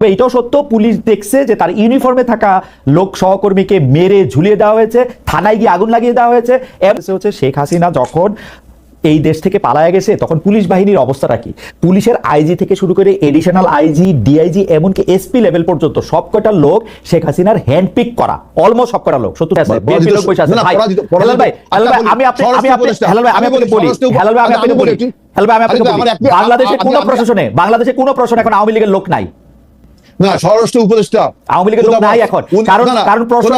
তবে এটাও সত্য পুলিশ দেখছে যে তার ইউনিফর্মে থাকা লোক সহকর্মীকে মেরে ঝুলিয়ে দেওয়া হয়েছে থানায় গিয়ে আগুন লাগিয়ে দেওয়া হয়েছে। হচ্ছে শেখ হাসিনা যখন এই দেশ থেকে পালায়া গেছে তখন পুলিশ বাহিনীর অবস্থাটা কি? পুলিশের আইজি থেকে শুরু করে এডিশনাল আইজি ডিআইজি এমনকি এসপি লেভেল পর্যন্ত সবকটা লোক শেখ হাসিনার হ্যান্ড পিক করা অলমোস্ট সবকটা লোক। সত্তর লোক আছে। ভাই, আমি আপনি আমি আপনি হেলাল ভাই আমি আপনাকে বলি হেলাল ভাই আমি আপনাকে বলি হেলাল ভাই আমি আপনাকে বলি। বাংলাদেশে কোনো প্রশাসনে বাংলাদেশে কোনো প্রশাসন এখন আওয়ামী লীগের লোক নাই। না স্বরাষ্ট্র উপদেষ্টা আওয়ামী লীগের লোক নাই এখন। কারণ- কারণ প্রশ্নে-?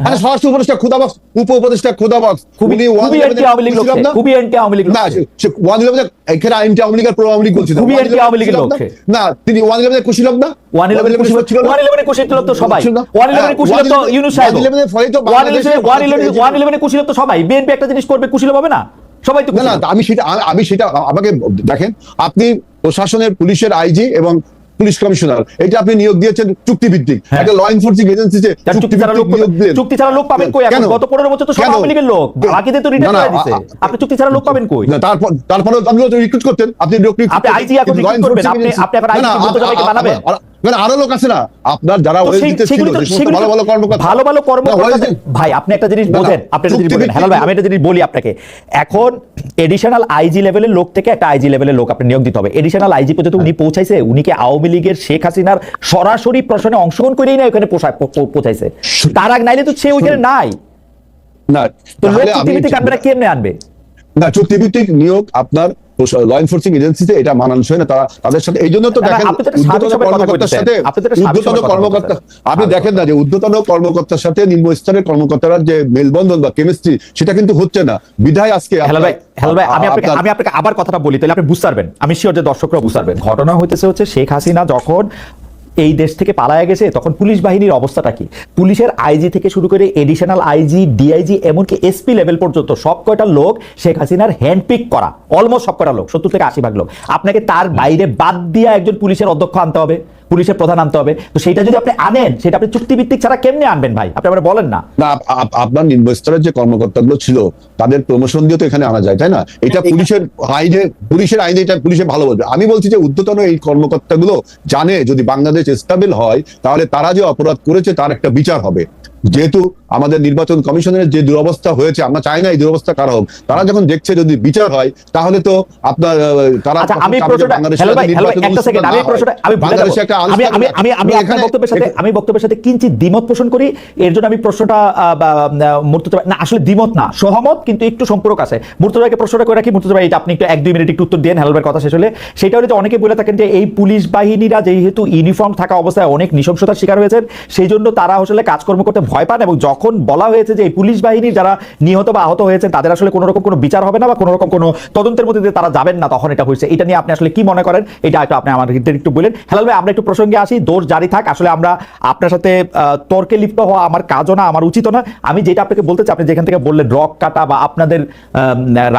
মানে স্বরাষ্ট্র উপদেষ্টা খুদাবক্স, উপ উপদেষ্টা খুদাবক্স। খুবই খুবই অ্যান্টি আওয়ামী লীগ লোক? খুবই অ্যান্টি আওয়ামী লীগ না, সে। one eleven এখানে আইনটি আওয়ামী pro আওয়ামী লীগ বলছিল। খুবই eleven আওয়ামী লীগের লোক না? তিনি eleven এর খুশি লোক না? ওয়ান ইলেভেন 111 এর খুশি ছিল না? ওয়ান ইলেভেন খুশি লোক তো সবাই ওয়ান ইলেভেন লোক তো ইউনুস সাহেব 111 এর ফলে তো one eleven one eleven one eleven লোক তো সবাই বিএনপি একটা জিনিস করবে খুশি লোক হবে না সবাই তো না। আমি সেটা আমি সেটা আমাকে দেখেন আপনি প্রশাসনের পুলিশের আইজি এবং পুলিশ কমিশনার। এটা আপনি নিয়োগ দিয়েছেন চুক্তিভিত্তিক। হ্যাঁ। একটা ল এনফোর্সিং এজেন্সিতে চুক্তি ছাড়া লোক চুক্তি ছাড়া লোক পাবেন কই? এখন গত পনেরো বছর তো সব? আওয়ামী লীগের লোক। বাকিদের তো রিটায়ার করে আ- আপনি চুক্তি ছাড়া লোক পাবেন কই? না তারপর তারপরে আপনি রিক্রুট করতেন। আপনি লোক আপনি আইজি এখন রিক্রুট করবেন, আপনি- আপনি এখন আইজি বানাবেন? আ- মানে আরও লোক আছে না আপনার যারা তো সেই- ওএসডিতে ছিল সেগুলো তো- যে সমস্ত সেগুলো তো- ভালো ভালো কর্মকর্তা। ভালো ভালো কর্মকর্তা ভাই আপনি একটা জিনিস না, না, বোঝেন আপনি একটা জিনিস বলেন। হ্যালো ভাই আমি একটা জিনিস বলি আপনাকে। এখন এডিশনাল আইজি লেভেলের লোক থেকে একটা আইজি লেভেলের লোক আপনি নিয়োগ দিতে হবে। এডিশনাল আইজি পর্যন্ত উনি পৌঁছাইছে উনি কি আওয়ামী লীগের শেখ হাসিনার সরাসরি প্রশ্নে অংশগ্রহণ করেই না ওখানে পৌঁছাইছে? তার আগ নাইলে তো সে ওইখানে নাই। না তো লোক না কেমনে আনবে? না চুক্তিভিত্তিক নিয়োগ আপনার ল এনফোর্সিং এজেন্সিতে এটা মানানসই না তারা তাদের সাথে এই জন্য তো দেখেন ঊর্ধ্বতন কর্মকর্তার সাথে ঊর্ধ্বতন কর্মকর্তা আপনি দেখেন না যে ঊর্ধ্বতন কর্মকর্তার সাথে নিম্ন স্তরের কর্মকর্তারা যে মেলবন্ধন বা কেমিস্ট্রি সেটা কিন্তু হচ্ছে না। বিধায় আজকে হ্যালো ভাই আপনার- হ্যালো ভাই আমি আপনাকে আমি আপনাকে আবার কথাটা বলি তাহলে আপনি বুঝতে পারবেন। আমি শিওর যে দর্শকরা বুঝতে পারবেন। ঘটনা হইতেছে হচ্ছে শেখ হাসিনা যখন এই দেশ থেকে পালায়া গেছে, তখন পুলিশ বাহিনীর অবস্থাটা কি? পুলিশের আইজি থেকে শুরু করে এডিশনাল আইজি ডিআইজি এমনকি এসপি লেভেল পর্যন্ত সব কয়টা লোক শেখ হাসিনার হ্যান্ড পিক করা অলমোস্ট সব কয়টা লোক, সত্তর থেকে আশি ভাগ লোক। আপনাকে তার বাইরে বাদ দিয়ে একজন পুলিশের অধ্যক্ষ আনতে হবে। পুলিশের প্রধান আনতে হবে। তো সেটা যদি আপনি আনেন সেটা আপনি চুক্তিভিত্তিক ছাড়া কেমনে আনবেন ভাই? আপনি আমরা বলেন না। না আপ- আপ- আপনার নির্বাচনের যে কর্মকর্তাগুলো ছিল তাদের প্রমোশন দিয়ে তো এখানে আনা যায় তাই না? এটা পুলিশের আইনে পুলিশের আইনে এটা পুলিশে ভালো বলবে। আমি বলছি যে উদ্যতন এই কর্মকর্তাগুলো জানে যদি বাংলাদেশ স্টেবল হয় তাহলে তারা যে অপরাধ করেছে তার একটা বিচার হবে। যেহেতু আমাদের নির্বাচন কমিশনের যে দুরবস্থা হয়েছে আমরা চাই না এই দুরবস্থা কারও হোক। তারা যখন দেখছে যদি বিচার হয় তাহলে তো আপনার তারা আচ্ছা আমি আমি বক্তব্যের সাথে আমি বক্তব্যের সাথে কিঞ্চিত দ্বিমত পোষণ করি। এর জন্য আমি প্রশ্নটা মুর্তজা না আসলে দ্বিমত না সহমত কিন্তু একটু সম্পর্ক আছে। মুর্তজা প্রশ্নটা করে রাখি। মুর্তজা ভাই এটা আপনি একটু এক দুই মিনিট একটু উত্তর দেন হেলবের কথা শেষ হলে। সেটা হলে যে অনেকে বলে থাকেন যে এই পুলিশ বাহিনীরা যেহেতু ইউনিফর্ম থাকা অবস্থায় অনেক নৃশংসতার শিকার হয়েছেন সেই জন্য তারা আসলে কাজকর্ম করতে ভয় পান এবং যখন বলা হয়েছে যে এই পুলিশ বাহিনীর যারা নিহত বা আহত হয়েছেন, তাদের আসলে কোনো রকম কোনো বিচার হবে না বা কোনো রকম কোনো তদন্তের মধ্যে দিয়ে তারা যাবেন না তখন এটা হয়েছে। এটা নিয়ে আপনি আসলে কি মনে করেন? এটা একটু আপনি আমাদের একটু বলেন। হেলাল ভাই, আমরা একটু প্রসঙ্গে আসি, দোষ জারি থাক। আসলে আমরা আপনার সাথে তর্কে লিপ্ত হওয়া আমার কাজও না, আমার উচিত না। আমি যেটা আপনাকে বলতে চাই, আপনি যেখান থেকে বললেন রক কাটা বা আপনাদের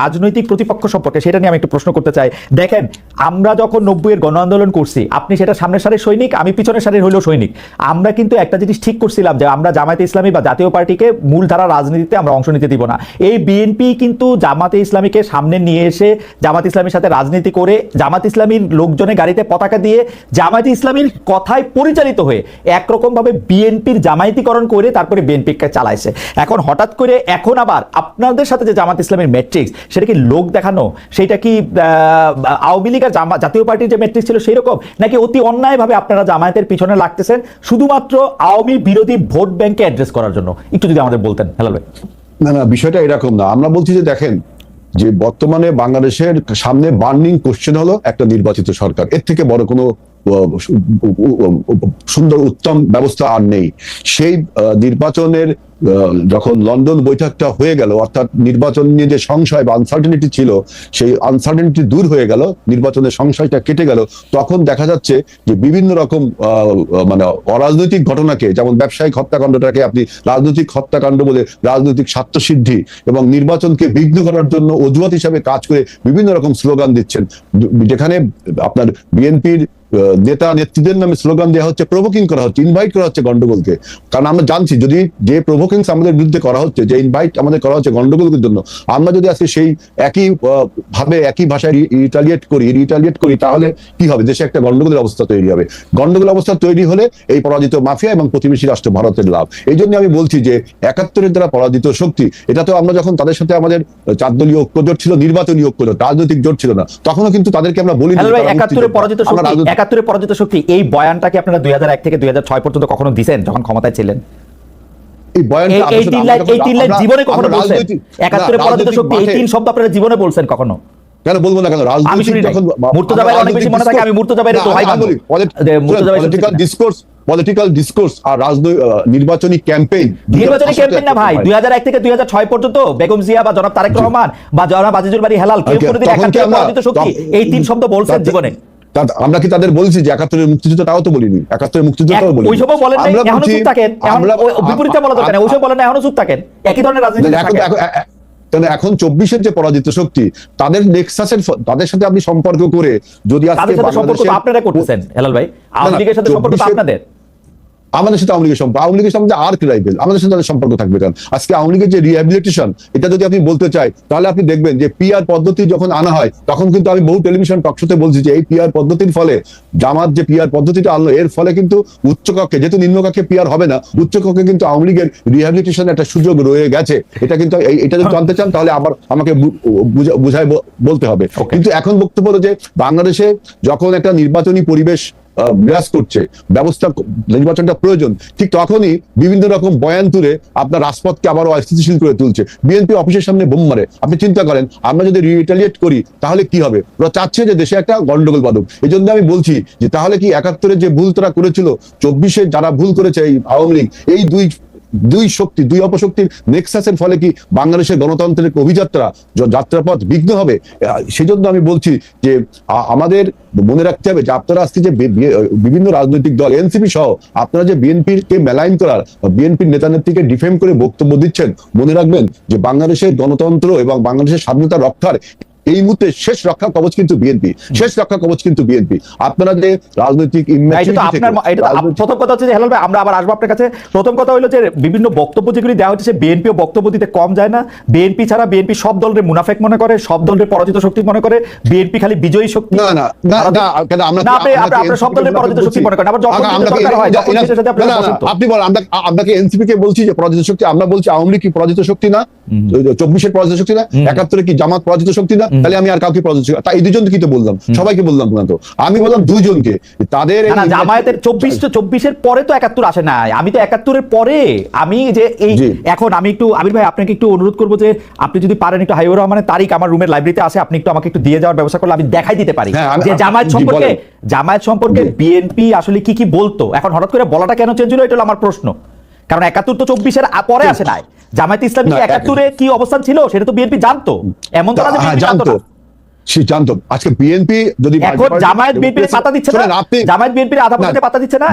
রাজনৈতিক প্রতিপক্ষ সম্পর্কে, সেটা নিয়ে আমি একটু প্রশ্ন করতে চাই। দেখেন, আমরা যখন নব্বইয়ের গণ আন্দোলন করছি, আপনি সেটা সামনের সারের সৈনিক, আমি পিছনের সারির হইলেও সৈনিক। আমরা কিন্তু একটা জিনিস ঠিক করছিলাম যে আমরা জামায়াতে ইসলামী বা জাতীয় পার্টিকে মূলধারা রাজনীতিতে আমরা অংশ নিতে দিব না। এই বিএনপি কিন্তু জামাতে ইসলামীকে সামনে নিয়ে এসে জামাত ইসলামীর সাথে রাজনীতি করে জামাত ইসলামীর লোকজনের গাড়িতে পতাকা দিয়ে জামাত ইসলামীর কথায় পরিচালিত হয়ে একরকম ভাবে বিএনপির জামায়াতিকরণ করে তারপরে বিএনপিকে চালাইছে। এখন হঠাৎ করে এখন আবার আপনাদের সাথে যে জামাত ইসলামের ম্যাট্রিক্স সেটা কি লোক দেখানো? সেটা কি আওয়ামী লীগ আর জাতীয় পার্টির যে ম্যাট্রিক্স ছিল সেই রকম নাকি অতি অন্যায়ভাবে আপনারা জামায়াতের পিছনে লাগতেছেন? শুধুমাত্র আওয়ামী বিরোধী ভোট ব্যাংকে অ্যাড্রেস করার জন্য। একটু যদি আমাদের বলতেন হ্যালো ভাই। না না, বিষয়টা এরকম না। আমরা বলছি যে, দেখেন, যে বর্তমানে বাংলাদেশের সামনে বার্নিং কোশ্চেন হলো একটা নির্বাচিত সরকার। এর থেকে বড় কোনো সুন্দর উত্তম ব্যবস্থা আর নেই। সেই নির্বাচনের যখন লন্ডন বৈঠকটা হয়ে গেল, অর্থাৎ নির্বাচন নিয়ে যে সংশয় বা আনসার্টেনিটি ছিল, সেই আনসার্টেনিটি দূর হয়ে গেল, নির্বাচনের সংশয়টা কেটে গেল, তখন দেখা যাচ্ছে যে বিভিন্ন রকম মানে অরাজনৈতিক ঘটনাকে, যেমন ব্যবসায়িক হত্যাকাণ্ডটাকে আপনি রাজনৈতিক হত্যাকাণ্ড বলে রাজনৈতিক স্বার্থসিদ্ধি এবং নির্বাচনকে বিঘ্ন করার জন্য অজুহাত হিসাবে কাজ করে বিভিন্ন রকম স্লোগান দিচ্ছেন। যেখানে আপনার বিএনপির নেতা নেত্রীদের নামে স্লোগান দেওয়া হচ্ছে প্রভোকিং করা হচ্ছে ইনভাইট করা হচ্ছে গন্ডগোলকে। কারণ আমরা জানছি যদি যে প্রভোকিংস আমাদের বিরুদ্ধে করা হচ্ছে যে ইনভাইট আমাদের করা হচ্ছে গন্ডগোলের জন্য আমরা যদি আজকে সেই একই ভাবে একই ভাষায় রিটালিয়েট করি রিটালিয়েট করি তাহলে কি হবে? দেশে একটা গন্ডগোলের অবস্থা তৈরি হবে। গন্ডগোল অবস্থা তৈরি হলে এই পরাজিত মাফিয়া এবং প্রতিবেশী রাষ্ট্র ভারতের লাভ। এই জন্য আমি বলছি যে একাত্তরের দ্বারা পরাজিত শক্তি এটা তো আমরা যখন তাদের সাথে আমাদের চার দলীয় ঐক্য জোট ছিল নির্বাচনী ঐক্য জোট রাজনৈতিক জোট ছিল না তখনও কিন্তু তাদেরকে আমরা বলি হ্যালো ভাই একাত্তরে পরাজিত শক্তি একাত্তরে পরাজিত শক্তি এই বয়ানটাকে আপনারা দুই থেকে দুই হাজার ছয় পর্যন্ত কখনো দিছেন যখন ক্ষমতায় ছিলেন? এই বয়ানটা এই- এই আসলে তিন লাইন এই তিন লাইন জীবনে কখনো বলছেন? একাত্তরে পরাজিত শক্তি এই তিন শব্দ আপনারা জীবনে বলছেন কখনো? কেন বলব না কেন? রাজনৈতিক যখন মুর্তজা ভাইয়ের অনেক বেশি মনে থাকে, আমি মুর্তজা ভাইয়ের তো ভাই মানবো। যে মুর্তজা ভাই পলিটিক্যাল ডিসকোর্স পলিটিক্যাল ডিসকোর্স আর রাজনৈতিক নির্বাচনী ক্যাম্পেইন নির্বাচনী ক্যাম্পেইন না ভাই দুই এক থেকে দুই হাজার ছয় পর্যন্ত বেগম জিয়া বা জনাব তারেক রহমান বা জনাব আজিজুল বাড়ি হেলাল কেউ কোনোদিন একাত্তরে পরাজিত শক্তি এই তিন শব্দ বলছেন জীবনে? আমরা কি তাদের বলছি যে একাত্তরের মুক্তিযুদ্ধ তাও তো বলিনি? একাত্তরের বলিনি। বলেন এখনও চুপ থাকেন আমরা- ওই বিপরীতে বলা দরকার ওইসব বলেন না এখনও চুপ থাকেন। একই ধরনের রাজনীতি থাকেন। এখন- চব্বিশের যে পরাজিত শক্তি তাদের নেক্সাসের তাদের সাথে আপনি সম্পর্ক করে যদি আজকে আপনারা করতেছেন হেলাল ভাই। আওয়ামী লীগের সাথে সম্পর্ক আপনাদের। আমাদের সাথে আওয়ামী লীগের সম্পর্ক আওয়ামী লীগের সাথে আর রাইভেল আমাদের সাথে সম্পর্ক থাকবে কেন? আজকে আওয়ামী লীগের যে রিহ্যাবিলিটেশন এটা যদি আপনি বলতে চাই তাহলে আপনি দেখবেন যে পিআর পদ্ধতি যখন আনা হয় তখন কিন্তু আমি বহু টেলিভিশন টকশোতে বলছি যে এই পিআর পদ্ধতির ফলে জামাত যে পিআর পদ্ধতিটা আনলো এর ফলে কিন্তু উচ্চকক্ষে যেহেতু নিম্নকক্ষে পিআর হবে না উচ্চকক্ষে কিন্তু আওয়ামী লীগের রিহ্যাবিলিটেশন একটা সুযোগ রয়ে গেছে। এটা কিন্তু এটা যদি জানতে চান তাহলে আবার আমাকে বুঝায় বলতে হবে। কিন্তু এখন বক্তব্য হলো যে বাংলাদেশে যখন একটা নির্বাচনী পরিবেশ বিরাজ করছে, ব্যবস্থা নির্বাচনটা প্রয়োজন। ঠিক তখনই বিভিন্ন রকম বয়ান তুলে আপনার রাজপথকে আবারও অস্থিতিশীল করে তুলছে। বিএনপি অফিসের সামনে বোম মারে। আপনি চিন্তা করেন, আমরা যদি রিটালিয়েট করি, তাহলে কি হবে? ওরা চাচ্ছে যে দেশে একটা গন্ডগোল বাদক এই জন্য আমি বলছি যে, তাহলে কি একাত্তরে যে ভুল তারা করেছিল, চব্বিশে যারা ভুল করেছে এই আওয়ামী লীগ, এই দুই দুই শক্তি, দুই অপশক্তির নেক্সাসের ফলে কি বাংলাদেশের গণতন্ত্রের অভিযাত্রা যাত্রাপথ বিঘ্ন হবে? সেজন্য আমি বলছি যে আমাদের মনে রাখতে হবে যে, আপনারা আজকে যে বিভিন্ন রাজনৈতিক দল, এনসিপি সহ, আপনারা যে বিএনপির কে মেলাইন করার, বিএনপির নেতা নেত্রীকে ডিফেম করে বক্তব্য দিচ্ছেন, মনে রাখবেন যে, বাংলাদেশের গণতন্ত্র এবং বাংলাদেশের স্বাধীনতা রক্ষার এই মুহূর্তে শেষ রক্ষা কবচ কিন্তু বিএনপি শেষ রক্ষা কবচ কিন্তু বিএনপি আপনারা যে রাজনৈতিক প্রথম কথা হচ্ছে যে হেলাল ভাই আমরা আবার আসব আপনার কাছে। প্রথম কথা হলো যে বিভিন্ন বক্তব্য যেগুলি দেওয়া হচ্ছে বিএনপিও বক্তব্য দিতে কম যায় না। বিএনপি ছাড়া বিএনপি সব দলের মুনাফেক মনে করে সব দলের পরাজিত শক্তি মনে করে বিএনপি খালি বিজয়ী শক্তি। না না না আমরা না, কি- আপনি- আপনি সব দলের পরাজিত শক্তি বলছি? মনে করেন। আবার যখন। আপনি বলেন আমরা আমরা কি এনসিপি কে বলছি যে পরাজিত শক্তি? আমরা বলছি আওয়ামী লীগ কি পরাজিত শক্তি না? চব্বিশের পরাজিত শক্তি না? একাত্তরে কি জামাত পরাজিত শক্তি না? তাহলে আমি আর কাউকে শক্তি- তা এই দুজন কি তো বললাম সবাইকে বললাম না তো। আমি বললাম দুইজনকে তাদের না না জামায়াতের চব্বিশ চব্বিশের পরে তো একাত্তর আসে নাই। আমি তো একাত্তরের পরে আমি যে এই এখন আমি একটু আবির ভাই আপনাকে একটু অনুরোধ করব যে আপনি যদি পারেন একটু হাইবুর রহমানের তারিখ আমার রুমের লাইব্রেরিতে আছে আপনি একটু আমাকে একটু দিয়ে যাওয়ার ব্যবস্থা করলে আমি দেখাই দিতে পারি। হ্যাঁ, যে জামায়াত সম্পর্কে। জামায়াত সম্পর্কে বিএনপি আসলে কি কি বলতো? এখন হঠাৎ করে বলাটা কেন চেঞ্জ হলো এটা হলো আমার প্রশ্ন। কারণ একাত্তর তো চব্বিশের পরে আসে নাই। জামায়াত ইসলামী একাত্তরে কি অবস্থান ছিল? সেটা তো বিএনপি জানতো। এমন তো হ্যাঁ, জানতো সে জানতো। আজকে বিএনপি যদি এখন জামায়াত বিএনপির পাতা দিচ্ছে না? জামায়াত বিএনপির আধা পাতা দিচ্ছে না?